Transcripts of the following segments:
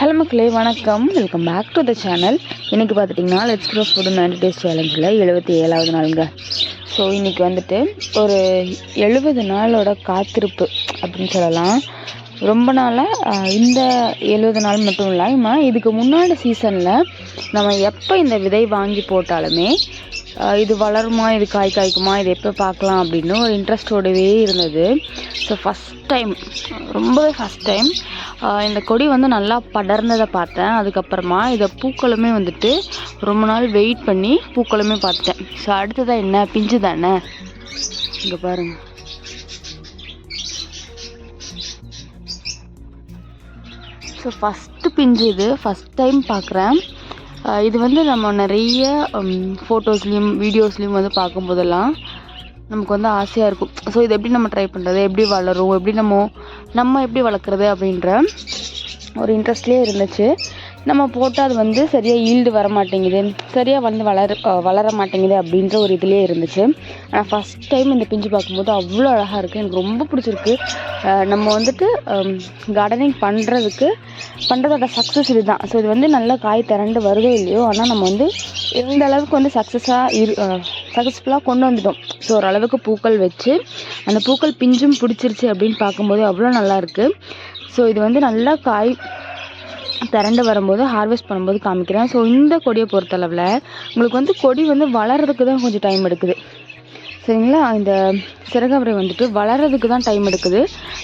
Hello மக்களே வணக்கம். Welcome back to the channel இன்றைக்கி பார்த்துட்டிங்கன்னா let's grow food ninety days சேலஞ்சில் எழுபத்தி ஏழாவது நாளுங்க. ஸோ இன்றைக்கி வந்துட்டு ஒரு எழுபது நாளோட காத்திருப்பு அப்படின்னு சொல்லலாம். ரொம்ப நாளாக இந்த எழுபது நாள் மட்டும் இல்லாமல் இதுக்கு முன்னாடி சீசனில் நம்ம எப்போ இந்த விதை வாங்கி போட்டாலுமே இது வளருமா இது காய் காய்க்குமா இது எப்போ பார்க்கலாம் அப்படின்னு ஒரு இன்ட்ரெஸ்டோடவே இருந்தது. ஸோ ஃபஸ்ட் டைம் ரொம்பவே ஃபஸ்ட் டைம் இந்த கொடி வந்து நல்லா படர்ந்ததை பார்த்தேன். அதுக்கப்புறமா இதை பூக்களுமே வந்துட்டு ரொம்ப நாள் வெயிட் பண்ணி பூக்களுமே பார்த்தேன். ஸோ அடுத்ததாக என்ன? பிஞ்சு தானே? இங்கே பாருங்கள் ஸோ ஃபஸ்ட்டு பிஞ்சு இது. ஃபஸ்ட் டைம் பார்க்குறேன். இது வந்து நம்ம நிறைய ஃபோட்டோஸ்லேயும் வீடியோஸ்லேயும் வந்து பார்க்கும்போதெல்லாம் நமக்கு வந்து ஆசையாக இருக்கும். ஸோ இது எப்படி நம்ம ட்ரை பண்ணுறது எப்படி வளரும்? எப்படி நம்ம நம்ம எப்படி வளர்க்குறது அப்படின்ற ஒரு இன்ட்ரெஸ்ட்லேயே இருந்துச்சு. நம்ம போட்டால் அது வந்து சரியாக ஈல்டு வர மாட்டேங்குது சரியாக வந்து வளர வளர மாட்டேங்குது அப்படின்ற ஒரு இதுலேயே இருந்துச்சு. ஆனால் ஃபஸ்ட் டைம் இந்த பிஞ்சு பார்க்கும்போது அவ்வளோ அழகாக இருக்குது எனக்கு ரொம்ப பிடிச்சிருக்கு. நம்ம வந்துட்டு கார்டனிங் பண்ணுறதுக்கு பண்ணுறதோட சக்ஸஸ் இது தான் ஸோ இது வந்து நல்லா காய் திரண்டு வருதோ இல்லையோ ஆனால் நம்ம வந்து எந்த அளவுக்கு வந்து சக்ஸஸாக இரு சக்ஸஸ்ஃபுல்லாக கொண்டு வந்துட்டோம். ஸோ ஓரளவுக்கு பூக்கள் வச்சு அந்த பூக்கள் பிஞ்சும் பிடிச்சிருச்சு அப்படின்னு பார்க்கும்போது அவ்வளோ நல்லாயிருக்கு ஸோ இது வந்து நல்லா காய் திரண்டு வரும்போது ஹார்வெஸ்ட் பண்ணும்போது காமிக்கிறேன். ஸோ இந்த கொடியை பொறுத்தளவில் உங்களுக்கு வந்து கொடி வந்து வளர்கிறதுக்கு தான் கொஞ்சம் டைம் எடுக்குது. சரிங்களா? இந்த சிறகவரை வந்துட்டு வளர்கிறதுக்கு தான் டைம் எடுக்குது.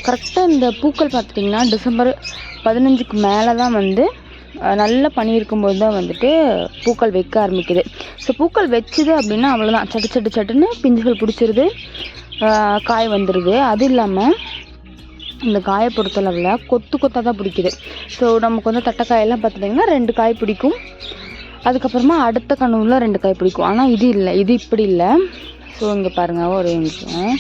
கரெக்டாக இந்த பூக்கள் பார்த்துட்டிங்கன்னா டிசம்பர் பதினஞ்சுக்கு மேலே தான் வந்து நல்லா பனி இருக்கும்போது தான் வந்துட்டு பூக்கள் வைக்க ஆரம்பிக்குது. ஸோ பூக்கள் வச்சுது அப்படின்னா அவ்வளோதான் சட்டு சட்டு சட்டுன்னு பிஞ்சுகள் பிடிச்சிருது. காய் வந்துடுது அது இல்லாமல் இந்த காயை பொறுத்தளவில் கொத்து கொத்தாக தான் பிடிக்குது. ஸோ நமக்கு வந்து தட்டைக்காயெல்லாம் பார்த்துட்டிங்கன்னா ரெண்டு காய் பிடிக்கும். அதுக்கப்புறமா அடுத்த கனவுல ரெண்டு காய் பிடிக்கும். ஆனால் இது இல்லை. இது இப்படி இல்லை. ஸோ இங்கே பாருங்கள் ஒரு நிமிஷம்.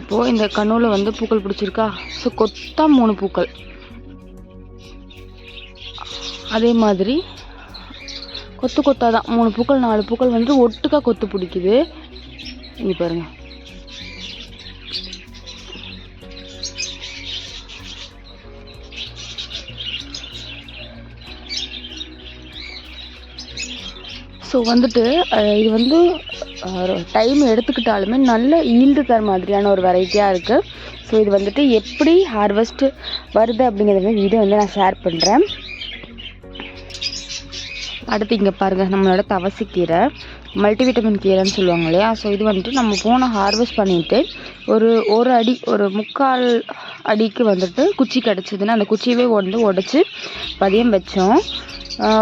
இப்போது இந்த கனவுல வந்து பூக்கள் பிடிச்சிருக்கா? ஸோ கொத்தா மூணு பூக்கள். அதே மாதிரி கொத்து கொத்தாக தான் மூணு பூக்கள் நாலு பூக்கள் வந்து ஒட்டுக்காக கொத்து பிடிக்குது. இங்கே பாருங்கள் ஸோ வந்துட்டு இது வந்து டைம் எடுத்துக்கிட்டாலுமே நல்ல ஈல்டு தர மாதிரியான ஒரு வெரைட்டியாக இருக்குது ஸோ இது வந்துட்டு எப்படி ஹார்வெஸ்ட் வருது அப்படிங்கிறத வீடியோ வந்து நான் ஷேர் பண்ணுறேன் அடுத்து இங்கே பாருங்கள் நம்மளோட தவசிக்கீரை மல்டிவிட்டமின் கீரைன்னு சொல்லுவாங்க இல்லையா? ஸோ இது வந்துட்டு நம்ம போனை ஹார்வெஸ்ட் பண்ணிவிட்டு ஒரு ஒரு அடி ஒரு முக்கால் அடிக்கு வந்துட்டு குச்சி கிடச்சிதுன்னா அந்த குச்சியவே வந்து உடச்சி பதியம் வச்சோம்.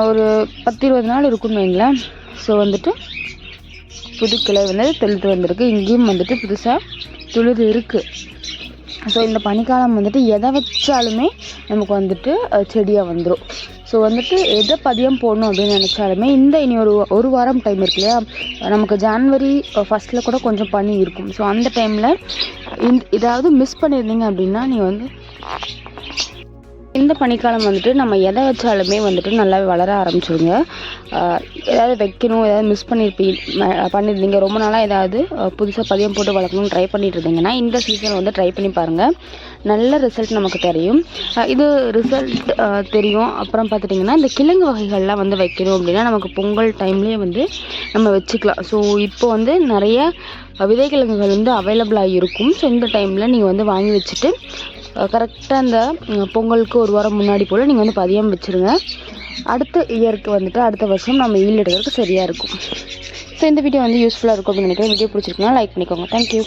ஒரு பத்து இருபது நாள் இருக்குன்னு வைங்களேன். ஸோ வந்துட்டு புது கிளை வந்து தெளித்து வந்திருக்கு. இங்கேயும் வந்துட்டு புதுசாக துளிர் இருக்குது ஸோ இந்த பனிக்காலம் வந்துட்டு எதை வச்சாலுமே நமக்கு வந்துட்டு செடியாக வந்துடும் ஸோ வந்துட்டு எதை பதியம் போடணும் அப்படின்னு நினச்சாலுமே இந்த இனி ஒரு ஒரு வாரம் டைம் இருக்கு இல்லையா? நமக்கு ஜான்வரி ஃபஸ்ட்டில் கூட கொஞ்சம் பனி இருக்கும். ஸோ அந்த டைமில் இந்த ஏதாவது மிஸ் பண்ணியிருந்தீங்க அப்படின்னா நீங்கள் வந்து இந்த பனிக்காலம் வந்துட்டு நம்ம எதை வச்சாலுமே வந்துட்டு நல்லாவே வளர ஆரம்பிச்சிருங்க. ஏதாவது வைக்கணும் ஏதாவது மிஸ் பண்ணியிருப்பீங்க பண்ணியிருந்தீங்க ரொம்ப நாளாக ஏதாவது புதுசாக பதியம் போட்டு வளர்க்கணும்னு ட்ரை பண்ணிட்டு இருந்தீங்கன்னா இந்த சீசன் வந்து ட்ரை பண்ணி பாருங்கள் நல்ல ரிசல்ட் நமக்கு தெரியும். இது ரிசல்ட் தெரியும். அப்புறம் பார்த்துட்டிங்கன்னா இந்த கிழங்கு வகைகள்லாம் வந்து வைக்கணும் அப்படின்னா நமக்கு பொங்கல் டைம்லேயே வந்து நம்ம வச்சுக்கலாம். ஸோ இப்போ வந்து நிறைய விதைக்கிழங்குகள் வந்து அவைலபிளாக இருக்கும். ஸோ இந்த டைமில் நீங்கள் வந்து வாங்கி வச்சுட்டு கரெக்டாக அந்த பொங்கலுக்கு ஒரு வாரம் முன்னாடி போல் நீங்கள் வந்து பதியம் வச்சுருங்க. அடுத்த இயருக்கு வந்துட்டு அடுத்த வருஷம் நம்ம ஈல் எடுக்கிறதுக்கு சரியாக இருக்கும். ஸோ இந்த வீடியோ வந்து யூஸ்ஃபுல்லாக இருக்கும் அப்படின்னு நினைக்கிறேன். வீடியோ பிடிச்சிருக்குன்னா லைக் பண்ணிக்கோங்க. தேங்க்யூ